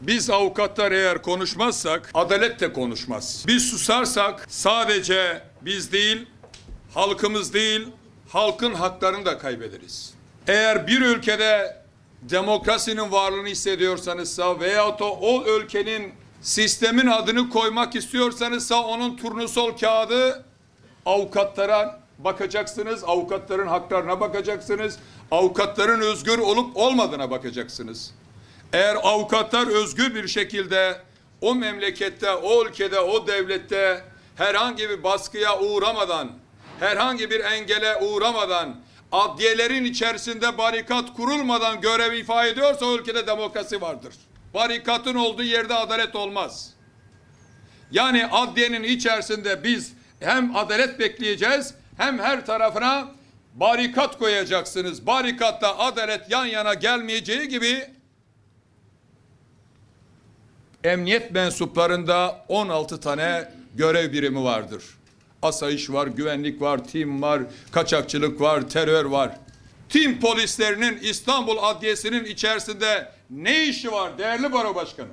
Biz avukatlar eğer konuşmazsak adalet de konuşmaz. Biz susarsak sadece biz değil, halkımız değil, halkın haklarını da kaybederiz. Eğer bir ülkede demokrasinin varlığını hissediyorsanızsa veyahut da o ülkenin sistemin adını koymak istiyorsanızsa onun turnusol kağıdı avukatlara bakacaksınız, avukatların haklarına bakacaksınız, avukatların özgür olup olmadığına bakacaksınız. Eğer avukatlar özgür bir şekilde o memlekette, o ülkede, o devlette herhangi bir baskıya uğramadan, herhangi bir engele uğramadan, adliyelerin içerisinde barikat kurulmadan görev ifa ediyorsa o ülkede demokrasi vardır. Barikatın olduğu yerde adalet olmaz. Yani adliyenin içerisinde biz hem adalet bekleyeceğiz hem her tarafına barikat koyacaksınız. Barikatla adalet yan yana gelmeyeceği gibi emniyet mensuplarında 16 tane görev birimi vardır. Asayiş var, güvenlik var, tim var, kaçakçılık var, terör var. Tim polislerinin İstanbul Adliyesi'nin içerisinde ne işi var değerli baro başkanım?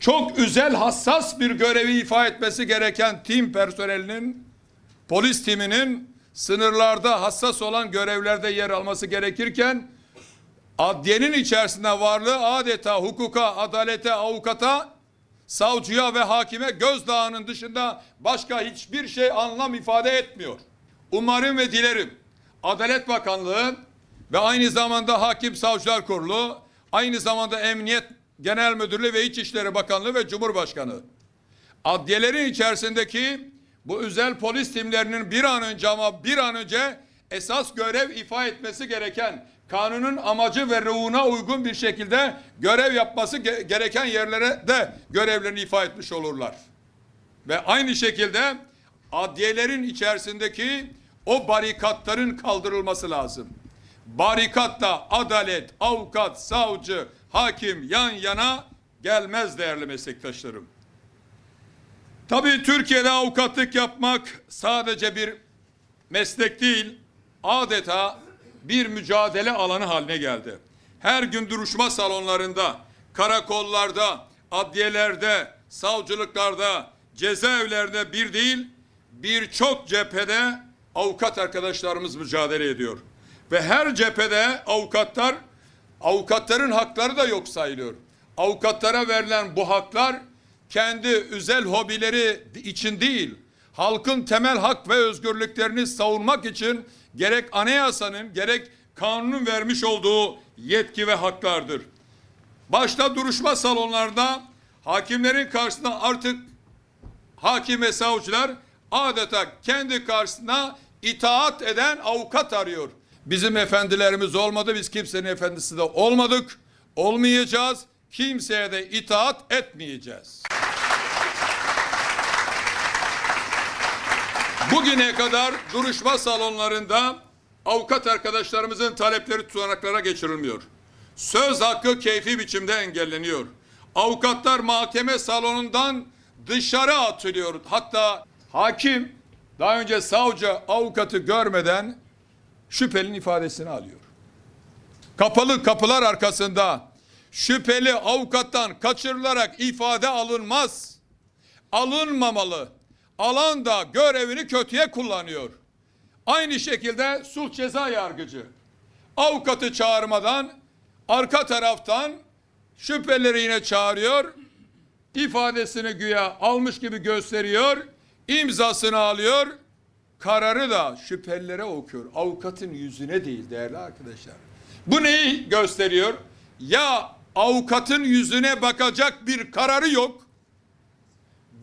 Çok özel hassas bir görevi ifa etmesi gereken tim personelinin polis timinin sınırlarda hassas olan görevlerde yer alması gerekirken adliyenin içerisinde varlığı adeta hukuka, adalete, avukata, savcıya ve hakime gözdağının dışında başka hiçbir şey anlam ifade etmiyor. Umarım ve dilerim Adalet Bakanlığı ve aynı zamanda Hakim Savcılar Kurulu, aynı zamanda Emniyet Genel Müdürlüğü ve İçişleri Bakanlığı ve Cumhurbaşkanı adliyelerin içerisindeki bu özel polis timlerinin bir an önce ama bir an önce esas görev ifa etmesi gereken kanunun amacı ve ruhuna uygun bir şekilde görev yapması ge- gereken yerlere de görevlerini ifa etmiş olurlar. Ve aynı şekilde adliyelerin içerisindeki o barikatların kaldırılması lazım. Barikatla adalet, avukat, savcı, hakim yan yana gelmez değerli meslektaşlarım. Tabii Türkiye'de avukatlık yapmak sadece bir meslek değil, adeta bir mücadele alanı haline geldi. Her gün duruşma salonlarında, karakollarda, adliyelerde, savcılıklarda, cezaevlerde bir değil, birçok cephede avukat arkadaşlarımız mücadele ediyor. Ve her cephede avukatlar, avukatların hakları da yok sayılıyor. Avukatlara verilen bu haklar kendi özel hobileri için değil, halkın temel hak ve özgürlüklerini savunmak için gerek anayasanın gerek kanunun vermiş olduğu yetki ve haklardır. Başta duruşma salonlarında hakimlerin karşısında artık hakim ve savcılar adeta kendi karşısına itaat eden avukat arıyor. Bizim efendilerimiz olmadı, biz kimsenin efendisi de olmadık, olmayacağız, kimseye de itaat etmeyeceğiz. Bugüne kadar duruşma salonlarında avukat arkadaşlarımızın talepleri tutanaklara geçirilmiyor. Söz hakkı keyfi biçimde engelleniyor. Avukatlar mahkeme salonundan dışarı atılıyor. Hatta hakim daha önce savcı avukatı görmeden şüphelinin ifadesini alıyor. Kapalı kapılar arkasında şüpheli avukattan kaçırılarak ifade alınmaz. Alınmamalı. Alan da görevini kötüye kullanıyor. Aynı şekilde sulh ceza yargıcı avukatı çağırmadan arka taraftan şüphelileri yine çağırıyor. ifadesini güya almış gibi gösteriyor. imzasını alıyor. Kararı da şüphelilere okuyor. Avukatın yüzüne değil değerli arkadaşlar. Bu neyi gösteriyor? Ya avukatın yüzüne bakacak bir kararı yok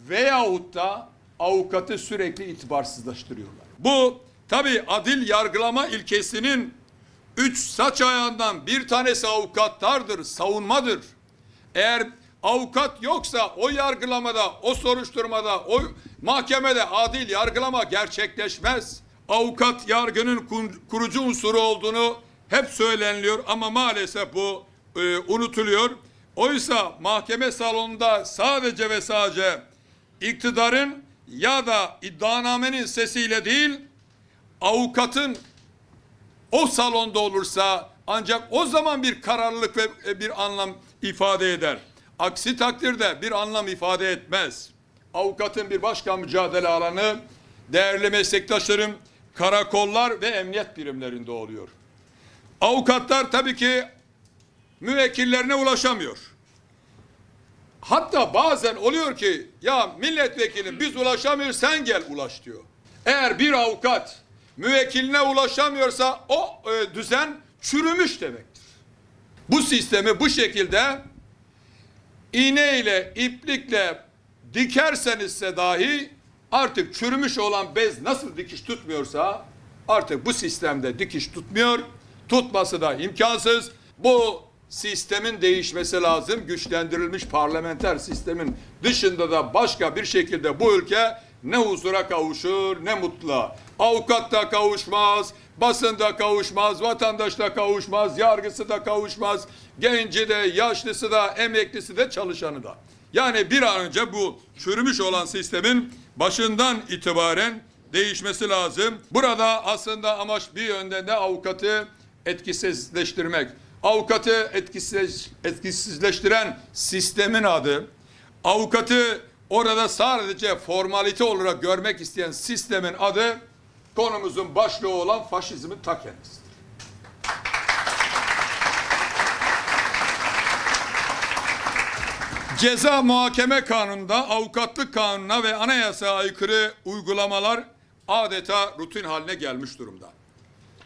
veyahut da avukatı sürekli itibarsızlaştırıyorlar. Bu tabi adil yargılama ilkesinin üç saç ayağından bir tanesi avukatlardır, savunmadır. Eğer avukat yoksa o yargılamada, o soruşturmada, o mahkemede adil yargılama gerçekleşmez. Avukat yargının kurucu unsuru olduğunu hep söyleniliyor ama maalesef bu e, unutuluyor. Oysa mahkeme salonunda sadece ve sadece iktidarın ya da iddianamenin sesiyle değil avukatın o salonda olursa ancak o zaman bir kararlılık ve e, bir anlam ifade eder. Aksi takdirde bir anlam ifade etmez. Avukatın bir başka mücadele alanı değerli meslektaşlarım karakollar ve emniyet birimlerinde oluyor. Avukatlar tabii ki müvekkillerine ulaşamıyor. Hatta bazen oluyor ki ya milletvekilim biz ulaşamıyoruz sen gel ulaş diyor. Eğer bir avukat müvekkiline ulaşamıyorsa o e, düzen çürümüş demektir. Bu sistemi bu şekilde iğneyle, iplikle dikersenizse dahi artık çürümüş olan bez nasıl dikiş tutmuyorsa artık bu sistemde dikiş tutmuyor. Tutması da imkansız. Bu sistemin değişmesi lazım. Güçlendirilmiş parlamenter sistemin dışında da başka bir şekilde bu ülke ne huzura kavuşur ne mutluğa. Avukat da kavuşmaz, basın da kavuşmaz, vatandaş da kavuşmaz, yargısı da kavuşmaz, genci de, yaşlısı da, emeklisi de, çalışanı da. Yani bir an önce bu çürümüş olan sistemin başından itibaren değişmesi lazım. Burada aslında amaç bir yönden de avukatı etkisizleştirmek. Avukatı etkisiz, etkisizleştiren sistemin adı, avukatı orada sadece formalite olarak görmek isteyen sistemin adı konumuzun başlığı olan faşizmin ta kendisidir. Ceza muhakeme kanununda avukatlık kanununa ve anayasaya aykırı uygulamalar adeta rutin haline gelmiş durumda.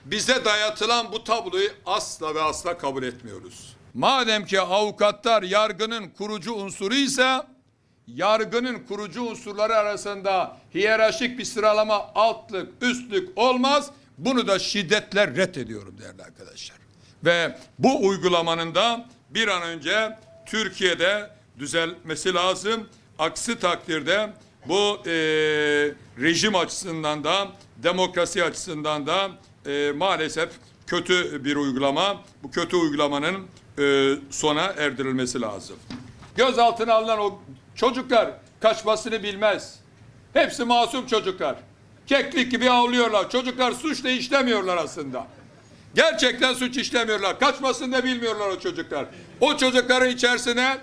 Bize dayatılan bu tabloyu asla ve asla kabul etmiyoruz. Madem ki avukatlar yargının kurucu unsuru ise yargının kurucu unsurları arasında hiyerarşik bir sıralama altlık üstlük olmaz. Bunu da şiddetle reddediyorum değerli arkadaşlar. Ve bu uygulamanın da bir an önce Türkiye'de düzelmesi lazım. Aksi takdirde bu e, rejim açısından da demokrasi açısından da e, maalesef kötü bir uygulama. Bu kötü uygulamanın e, sona erdirilmesi lazım. Gözaltına alınan o çocuklar kaçmasını bilmez. Hepsi masum çocuklar. Keklik gibi avlıyorlar. Çocuklar suç da işlemiyorlar aslında. Gerçekten suç işlemiyorlar. Kaçmasını da bilmiyorlar o çocuklar. O çocukların içerisine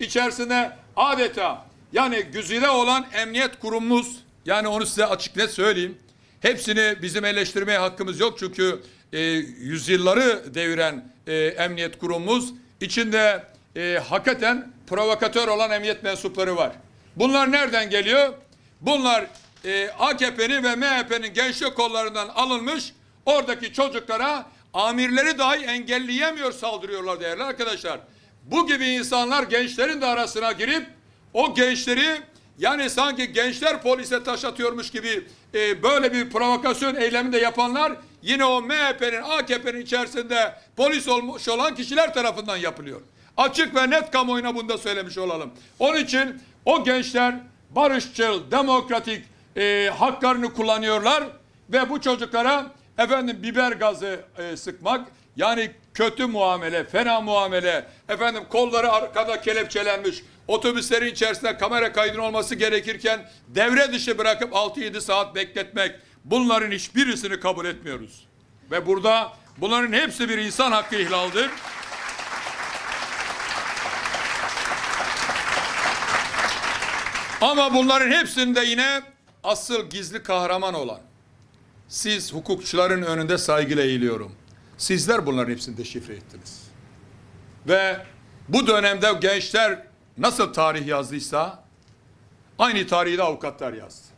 içerisine adeta yani güzide olan emniyet kurumumuz yani onu size açık net söyleyeyim. Hepsini bizim eleştirmeye hakkımız yok çünkü e, yüzyılları deviren e, emniyet kurumumuz içinde e, hakikaten provokatör olan emniyet mensupları var. Bunlar nereden geliyor? Bunlar e, AKP'nin ve MHP'nin gençlik kollarından alınmış oradaki çocuklara amirleri dahi engelleyemiyor saldırıyorlar değerli arkadaşlar. Bu gibi insanlar gençlerin de arasına girip o gençleri yani sanki gençler polise taş atıyormuş gibi e, böyle bir provokasyon eylemi de yapanlar yine o MHP'nin AKP'nin içerisinde polis olmuş olan kişiler tarafından yapılıyor. Açık ve net kamuoyuna bunu da söylemiş olalım. Onun için o gençler barışçıl, demokratik e, haklarını kullanıyorlar ve bu çocuklara efendim biber gazı e, sıkmak yani kötü muamele, fena muamele, efendim kolları arkada kelepçelenmiş, otobüslerin içerisinde kamera kaydının olması gerekirken devre dışı bırakıp 6-7 saat bekletmek bunların hiçbirisini kabul etmiyoruz. Ve burada bunların hepsi bir insan hakkı ihlaldir. Ama bunların hepsinde yine asıl gizli kahraman olan siz hukukçuların önünde saygıyla eğiliyorum. Sizler bunların hepsini deşifre ettiniz. Ve bu dönemde gençler nasıl tarih yazdıysa aynı tarihi de avukatlar yazdı.